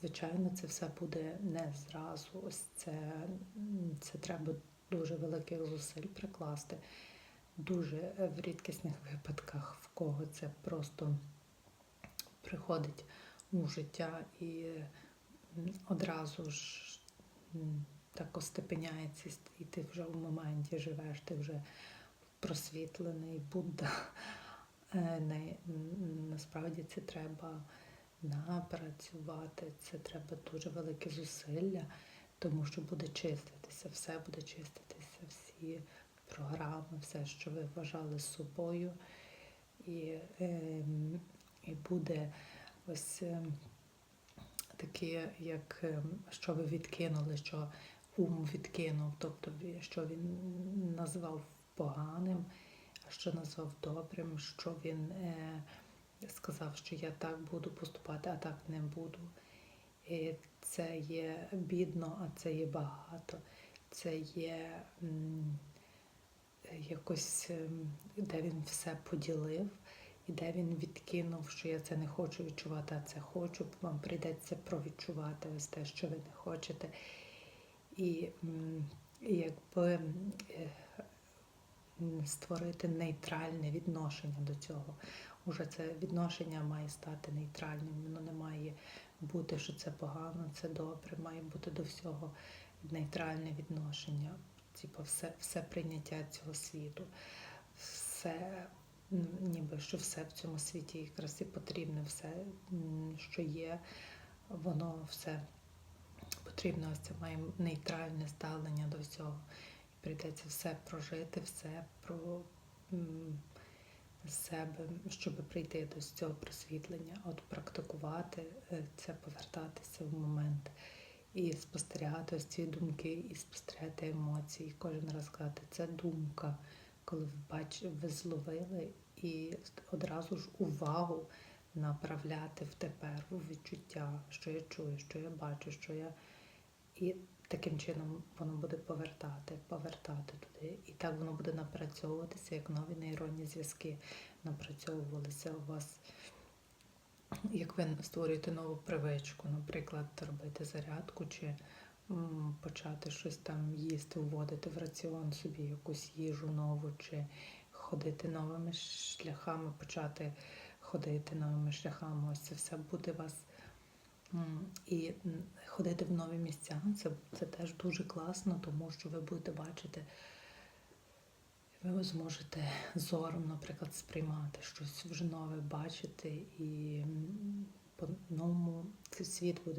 звичайно, це все буде не зразу. Ось це, це треба дуже великих зусиль прикласти. Дуже в рідкісних випадках, в кого це просто приходить у життя і одразу ж так остепеняється, і ти вже в моменті живеш, ти вже просвітлений Будда. Е, насправді це треба напрацювати, це треба дуже велике зусилля, тому що буде чиститися, все буде чиститися, всі програми, все, що ви вважали собою, і, ем, і буде ось ем, таке, як ем, що ви відкинули, що ум відкинув, тобто що він назвав поганим, а що назвав добрим, що він е, сказав, що я так буду поступати, а так не буду. І це є бідно, а це є багато. Це є якось, ем, де він все поділив, і де він відкинув, що я це не хочу відчувати, а це хочу. Вам прийдеться провідчувати ось те, що ви не хочете. І, і якби е, створити нейтральне відношення до цього. Уже це відношення має стати нейтральним. Воно не має бути, що це погано, це добре, має бути до всього нейтральне відношення. Типу, все, все прийняття цього світу, все, ніби що все в цьому світі якраз потрібне, все, що є, воно все потрібно, ось це має нейтральне ставлення до всього. Прийдеться все прожити, все про себе, щоб прийти до цього просвітлення, от практикувати е, це, повертатися в момент і спостерігати ось ці думки, і спостерігати емоції. Кожен раз казати, це думка, коли ви бач, ви зловили, і одразу ж увагу направляти в тепер, у відчуття, що я чую, що я бачу, що я. І таким чином воно буде повертати, повертати туди. І так воно буде напрацьовуватися, як нові нейронні зв'язки напрацьовувалися у вас. Як ви створюєте нову привичку, наприклад, робити зарядку чи почати щось там їсти, вводити в раціон собі якусь їжу нову, чи ходити новими шляхами, почати ходити новими шляхами. Ось це все буде вас І ходити в нові місця це, це теж дуже класно, тому що ви будете бачити, ви зможете зором, наприклад, сприймати щось вже нове, бачити, і по-новому цей світ буде